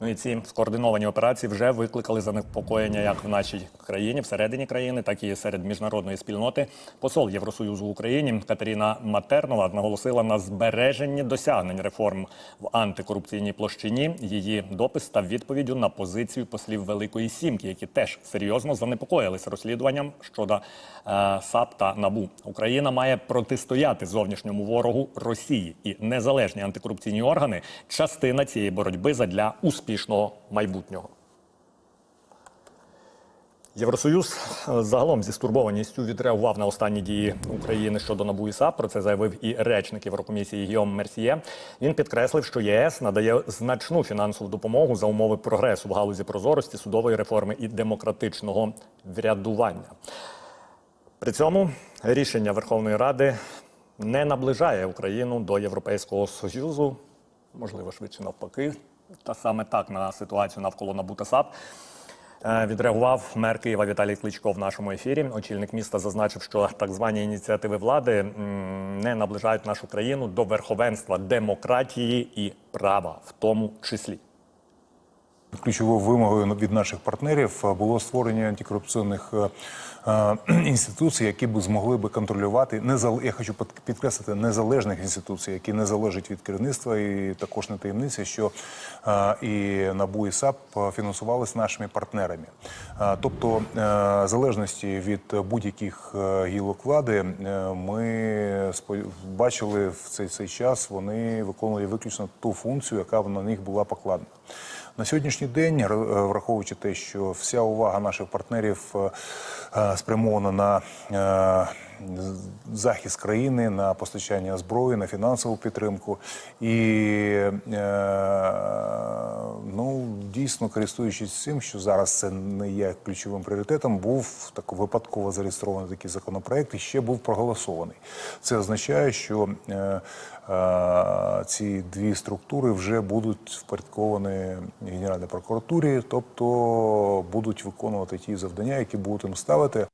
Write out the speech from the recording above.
Ну і ці скоординовані операції вже викликали занепокоєння як в нашій країні, всередині країни, так і серед міжнародної спільноти. Посол Євросоюзу в Україні Катерина Матернова наголосила на збереженні досягнень реформ в антикорупційній площині. Її допис став відповіддю на позицію послів Великої Сімки, які теж серйозно занепокоїлися розслідуванням щодо е, САП та НАБУ. Україна має протистояти зовнішньому ворогу Росії і незалежні антикорупційні органи частина цієї боротьби задля успішного майбутнього. Євросоюз е, загалом зі стурбованістю відреагував на останні дії України щодо НАБУ і САП. Про це заявив і речник Єврокомісії Гіом Мерсьє. Він підкреслив, що ЄС надає значну фінансову допомогу за умови прогресу в галузі прозорості, судової реформи і демократичного врядування. При цьому рішення Верховної Ради не наближає Україну до Європейського Союзу, можливо, швидше навпаки, та саме так на ситуацію навколо НАБУ та САП. Е, Відреагував мер Києва Віталій Кличко в нашому ефірі. Очільник міста зазначив, що так звані ініціативи влади не наближають нашу країну до верховенства демократії і права, в тому числі. Ключовою вимогою від наших партнерів е, було створення антикорупційних е, е, інституцій, які б змогли би контролювати незал... Я хочу під- підкреслити незалежних інституцій, які не залежать від керівництва, і також не таємниця, що і НАБУ і САП фінансувалися нашими партнерами. Тобто, залежності від будь-яких гілок влади, ми бачили в цей, цей час, вони виконували виключно ту функцію, яка на них була покладена. На сьогоднішній день, е, враховуючи те, що вся увага наших партнерів е, е, спрямована на захист країни, на постачання зброї, на фінансову підтримку, і ну дійсно користуючись цим, що зараз це не є ключовим пріоритетом, був так випадково зареєстрований такий законопроект і ще був проголосований. Це означає, що е, е, ці дві структури вже будуть впорядковані Генеральній прокуратурі, тобто будуть виконувати ті завдання, які будуть їм ставити.